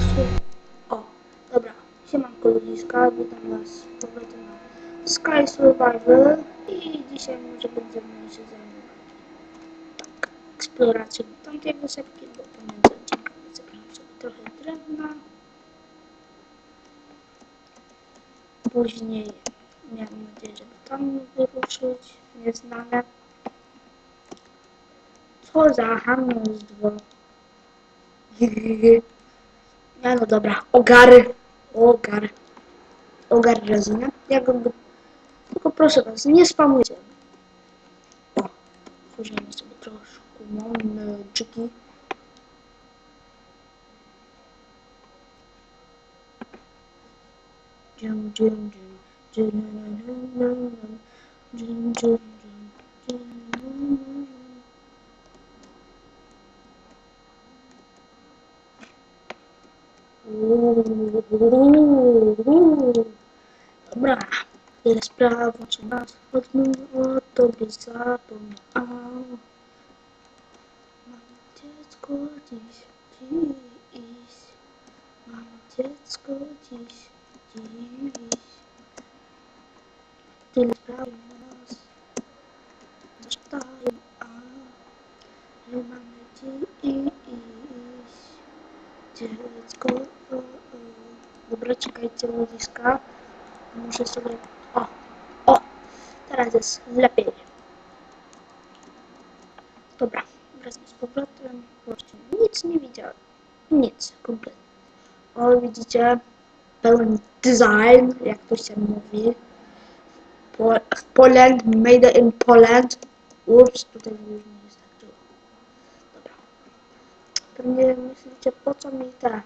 Sky- O, dobra. Siemanko ludziska, witam was z powrotem na Sky Survival i dzisiaj może będziemy się zajmować tak, eksploracją tamtej wysepki, bo pomiędzy odcinkami zebrałem sobie trochę drewna. Później miałem nadzieję, żeby tam wyruszyć, nieznane. Co za hamstwo. Nie no dobra, ogary, ogar, ogar rezina, jakby, tylko proszę was, nie spamujcie. O, tworzymy sobie troszkę mączyki. Dżum, dżum, dżum, dżum, dżum, dżum, dżum, dżum, dżum, dżum, dżum, dżum. Dobra, tyle spraw, czy nas chodźmy o tobie zapomniał. Mam dziecko dziś, dziś. Mam dziecko dziś, dziś. Tyle spraw nas dostają, a że mamy dziś. Dziecko, o, o. Czekajcie, ludziska. Muszę sobie... O, o, teraz jest lepiej. Dobra, wracam z powrotem. Właśnie nic nie widziałem. Nic, kompletnie. O, widzicie, pełen design, jak to się mówi. W Poland, made in Poland. Ups, tutaj już nie wystarczyło. Dobra. Pewnie myślicie, po co mi te...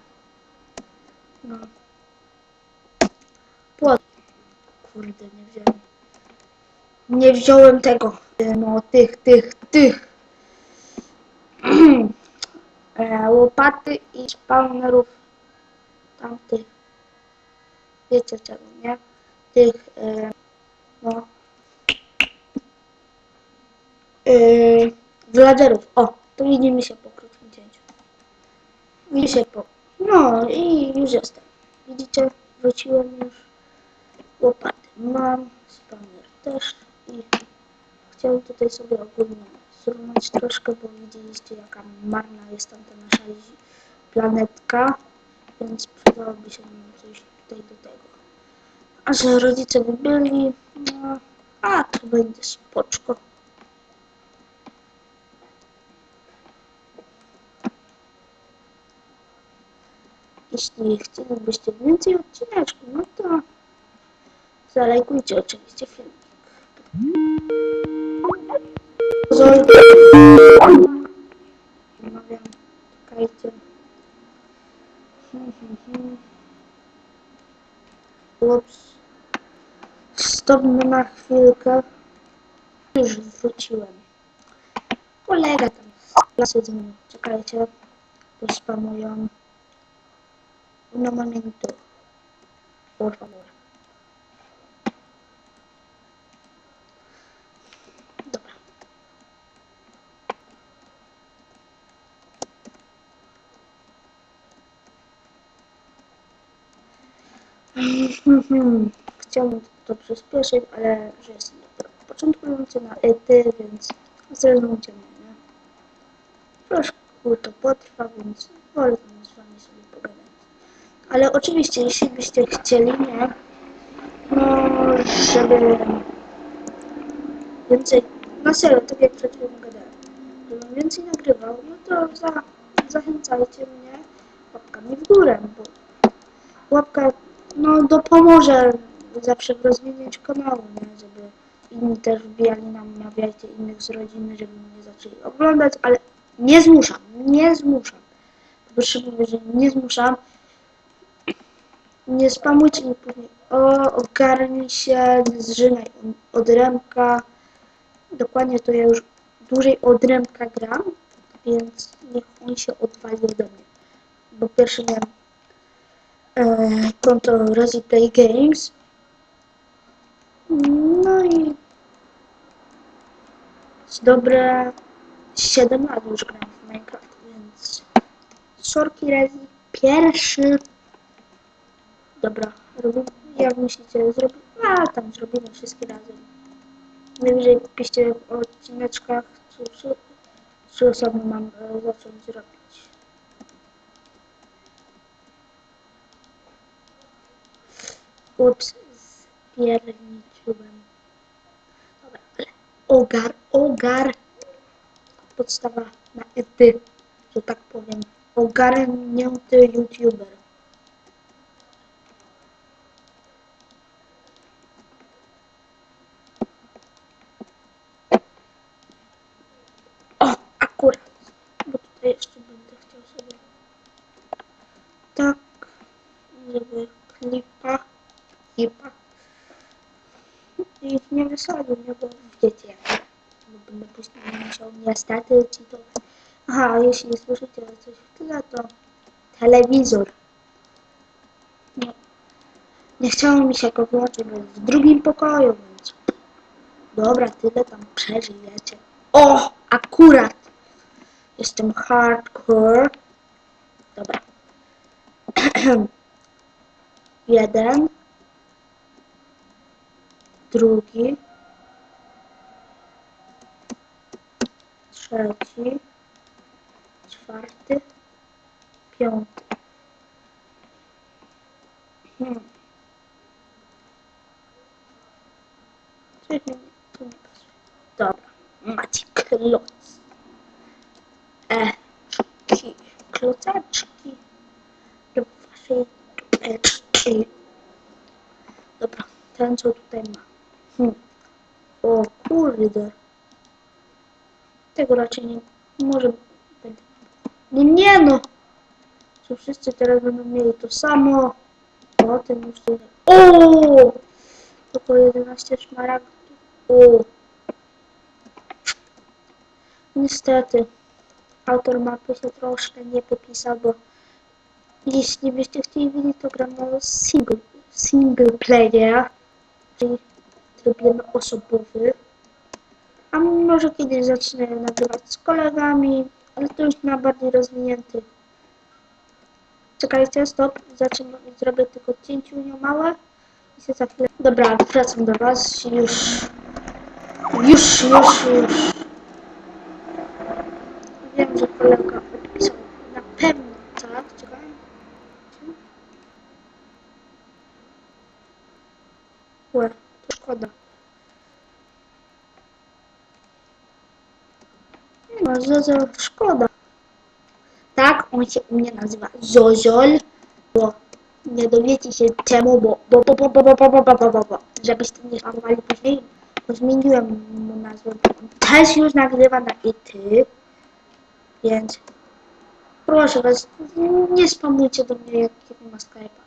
No. Płot. Kurde, nie wziąłem. Nie wziąłem tego. e, No, tych, tych, tych. e, łopaty i spawnerów tamtych. Wiecie czego, nie? Tych, e, no. E, villagerów. O, to widzi mi się po krótkim cięciu. Widzi się po... No i już jestem. Widzicie? Wróciłem już. Łopaty mam, spawner też i chciałem tutaj sobie ogólnie zrunąć troszkę, bo widzieliście jaka marna jest tam ta nasza planetka, więc przydałoby się nam coś tutaj do tego. A że rodzice by byli, no, a to będzie spoczko. Jeśli chcielibyście więcej odcineczków, no to zalajkujcie oczywiście filmik. Zol- Omawiam, czekajcie. Ups. Stopmy na chwilkę. Już wróciłem. Kolega tam z klasy ze mną. Czekajcie. To spamują. Un momento. Por favor. Dobra. Chciałbym to przyspieszyć, ale że jestem dopiero początkujący na ET, więc zrezonujcie mnie, nie? Troszkę to potrwa, więc wolę z wami sobie pogadać. Ale oczywiście, jeśli byście chcieli, nie? No, żeby więcej, na serio, tak jak przed chwilą gadałem, żebym więcej nagrywał, no to za, zachęcajcie mnie łapkami w górę, bo łapka, no, dopomoże zawsze rozwinięciu kanału, nie? Żeby inni też wbijali, namawiajcie innych z rodziny, żeby mnie zaczęli oglądać, ale nie zmuszam, nie zmuszam. Mówię, że nie zmuszam, nie spamujcie mi później. O, ogarnij się, nie zżynaj od. Dokładnie to ja już dłużej od gram, więc niech on się odwali ode mnie. Bo pierwszy miałem konto Resi Play Games. No i z dobre 7 lat już gram w Minecraft, więc sorki Resi, pierwszy. Dobra, jak myślicie, zrobimy? A, tam zrobimy wszystkie razem. Najwyżej piszcie w odcineczkach, czy, czy, czy osoby mam e, zacząć robić. Ups, spierniczyłem. Dobra, ale ogar, ogar. Podstawa na ety, że tak powiem. Ogarnięty youtuber. O, akurat. Bo tutaj jeszcze będę chciał sobie tak, żeby klipa, klipa. I nie wysadził mnie, bo wiecie jak. Będę później musiał niestety czytować. Aha, a jeśli słyszycie coś w tyle, to telewizor. Nie, nie chciało mi się go włączyć, bo w drugim pokoju, więc dobra, tyle tam przeżyjecie. O, akurat! Jestem hardcore. Dobra. Jeden. Drugi. Trzeci. Czwarty. Piąty. Hmm. Mi tu nie pasuje. Dobra. Macie kloc. E. Ki. Klocaczki. Do waszej dupeczki. Dobra. Ten co tutaj ma. O kurde. Tego raczej nie... Może będę... No nie no! Co wszyscy teraz będą mieli to samo. O tym już tutaj... O! Tylko 11 szmaragdów. O! Niestety, autor mapy się troszkę nie popisał, bo jeśli byście chcieli widzieć, to gram na single, single player, czyli tryb jednoosobowy. A może kiedyś zacznę nagrywać z kolegami, ale to już na bardziej rozwinięty. Czekajcie, stop, zaczynam, zrobię tylko cięciunio małe i się za chwilę... Dobra, wracam do was, już... Już, już, już. Wiem, że kolega odpisał na pewno tak, czekaj. Łe, to szkoda. Nie ma, Zozol, szkoda. Tak, on się u mnie nazywa Zozol, bo nie dowiecie się czemu, bo, bo, bo, bo, bo, bo, bo, bo, bo, bo, bo, żebyście nie szamowali później, bo zmieniłem mu nazwę. Też już nagrywa naity. Więc proszę was, nie spamujcie do mnie, jak ma Skype'a.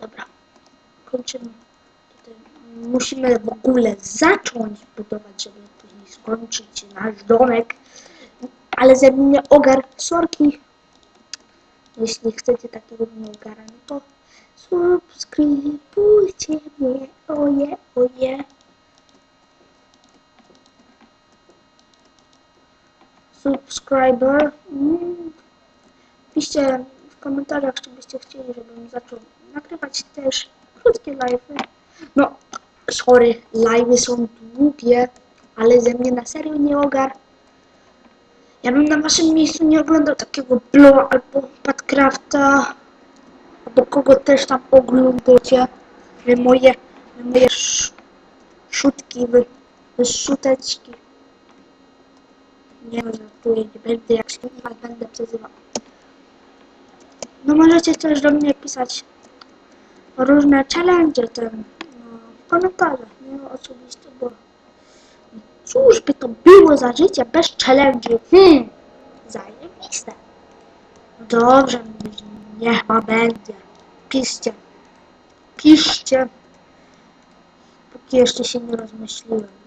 Dobra, kończymy. Musimy w ogóle zacząć budować, żeby później skończyć nasz domek. Ale ze mnie ogar sorki. Jeśli chcecie takiego mnie ogara, no to subskrybujcie mnie. Oje, oje. Subscriber. Mm. Piszcie w komentarzach, czy byście chcieli, żebym zaczął nagrywać też krótkie live'y. No, sorry, live'y są długie, ale ze mnie na serio nie ogar. Ja bym na waszym miejscu nie oglądał takiego Bloa albo Padcrafta, albo kogo też tam oglądacie. Moje, moje sz, szutki, wy, wy szuteczki. Nie no, żartuję, nie będę jak się będę przezywał. No możecie też do mnie pisać różne challenge ten no, w komentarzach, nie osobiście, bo cóż by to było za życie bez challenge? Hmm, zajebiste. No dobrze, niech ma będzie. Piszcie. Piszcie. Póki Jeszcze się nie rozmyśliłem.